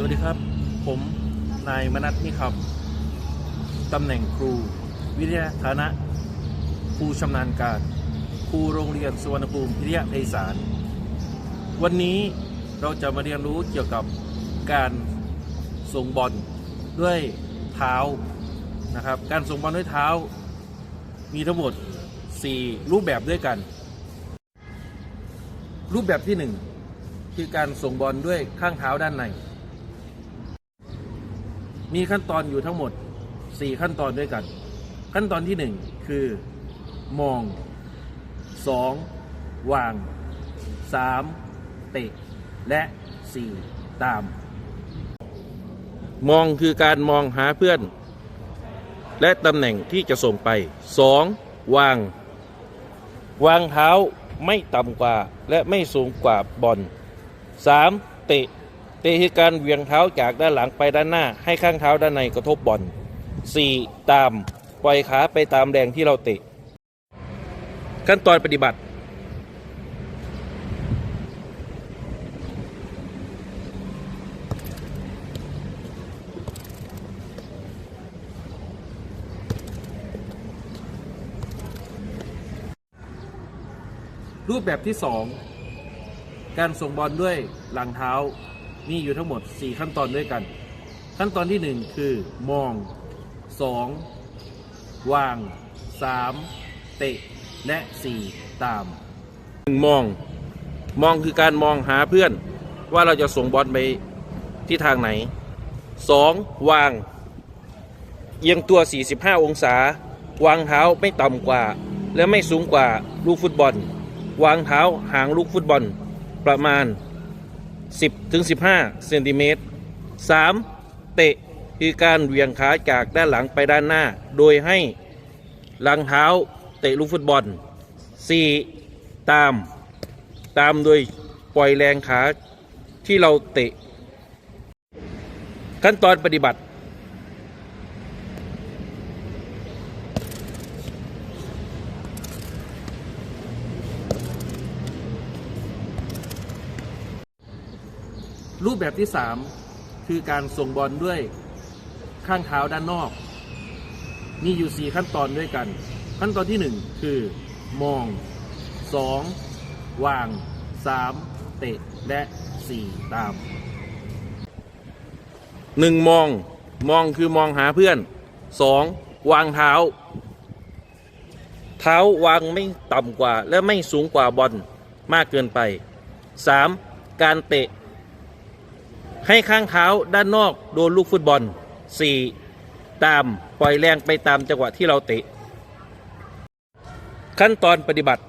สวัสดีครับ ผมนายมนัทนี่ครับตำแหน่งครู วิทยาฐานะครูชำนาญการ ครูโรงเรียนสุวรรณภูมิพิทยาไพศาลวันนี้เราจะมาเรียนรู้เกี่ยวกับการส่งบอลด้วยเท้านะครับ การส่งบอลด้วยเท้า มีทั้งหมด 4 รูปแบบด้วยกัน รูปแบบที่ 1 คือการส่งบอลด้วยข้างเท้าด้านใน มีขั้นตอนอยู่ทั้งหมด 4 ขั้นตอนด้วยกัน ขั้นตอนที่ 1 คือ มอง 2. วาง 3. เตะ และ 4. ตาม มองคือการมองหาเพื่อน และตำแหน่งที่จะส่งไป 2. วาง วางเท้าไม่ต่ำกว่าและไม่สูงกว่าบอล 3. เตะ เตะคือการเหวี่ยงเท้าจากด้านหลังไปด้านหน้า ให้ข้างเท้าด้านในกระทบบอล 4. ตาม ปล่อยขาไปตามแรงที่เราเตะ ขั้นตอนปฏิบัติรูปแบบที่ 2 การส่งบอลด้วยหลังเท้า มีอยู่ทั้งหมด 4 ขั้นตอนด้วยกัน ขั้นตอนที่ 1 คือมอง 2. วาง 3. เตะ และ 4. ตาม 1. มอง มองคือการมองหาเพื่อน ว่าเราจะส่งบอลไปที่ทางไหน 2. วาง เอียงตัว 45 องศา วางเท้าไม่ต่ำกว่า และไม่สูงกว่าลูกฟุตบอล วางเท้าหางลูกฟุตบอลประมาณ 10ถึง15เซนติเมตร 3. เตะคือการเหวี่ยงขาจากด้านหลังไปด้านหน้า โดยให้หลังเท้าเตะลูกฟุตบอล 4. ตาม ตามโดยปล่อยแรงขาที่เราเตะ ขั้นตอนปฏิบัติ รูปแบบที่ 3 คือการส่งบอลด้วยข้างเท้าด้านนอก มีอยู่ 4 ขั้นตอนด้วยกัน ขั้นตอนที่ 1 คือ มอง 2. วาง 3. เตะ และ 4 ตาม 1. มอง มองคือมองหาเพื่อน 2. วางเท้า เท้าวางไม่ต่ำกว่าและไม่สูงกว่าบอลมากเกินไป 3. การเตะ ให้ข้างเท้าด้านนอกโดนลูกฟุตบอล 4. ตามปล่อยแรงไปตามจังหวะที่เราเตะ ขั้นตอนปฏิบัติ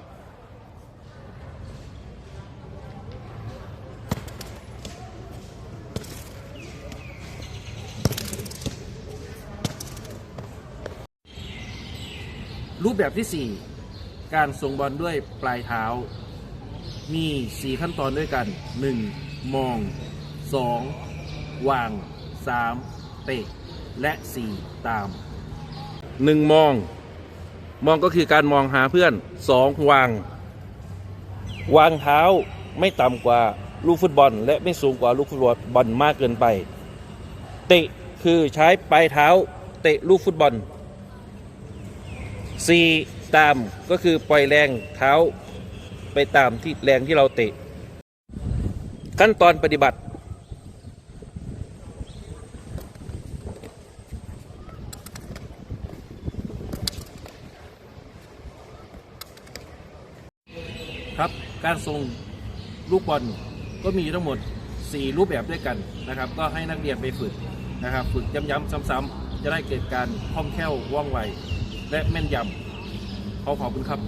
รูปแบบที่ 4 การส่งบอลด้วยปลายเท้า มี 4 ขั้นตอนด้วยกัน 1. มอง 2. วาง 3. เตะ และ 4. ตาม 1. มอง มองก็คือการมองหาเพื่อน 2. วาง วางเท้าไม่ต่ำกว่าลูกฟุตบอล และไม่สูงกว่าลูกฟุตบอลมากเกินไป เตะคือใช้ปลายเท้าเตะลูกฟุตบอล 4. ตามก็คือปล่อยแรงเท้าไปตามที่แรงที่เราเตะ ขั้นตอนปฏิบัติ ครับ การทรงลูกบอลก็มีทั้งหมด 4 รูปแบบด้วยกันนะครับ ก็ให้นักเรียนไปฝึกนะครับ ฝึกย้ำๆซ้ำๆจะได้เกิดการคล่องแคล่วว่องไว และแม่นยำขอขอบคุณครับ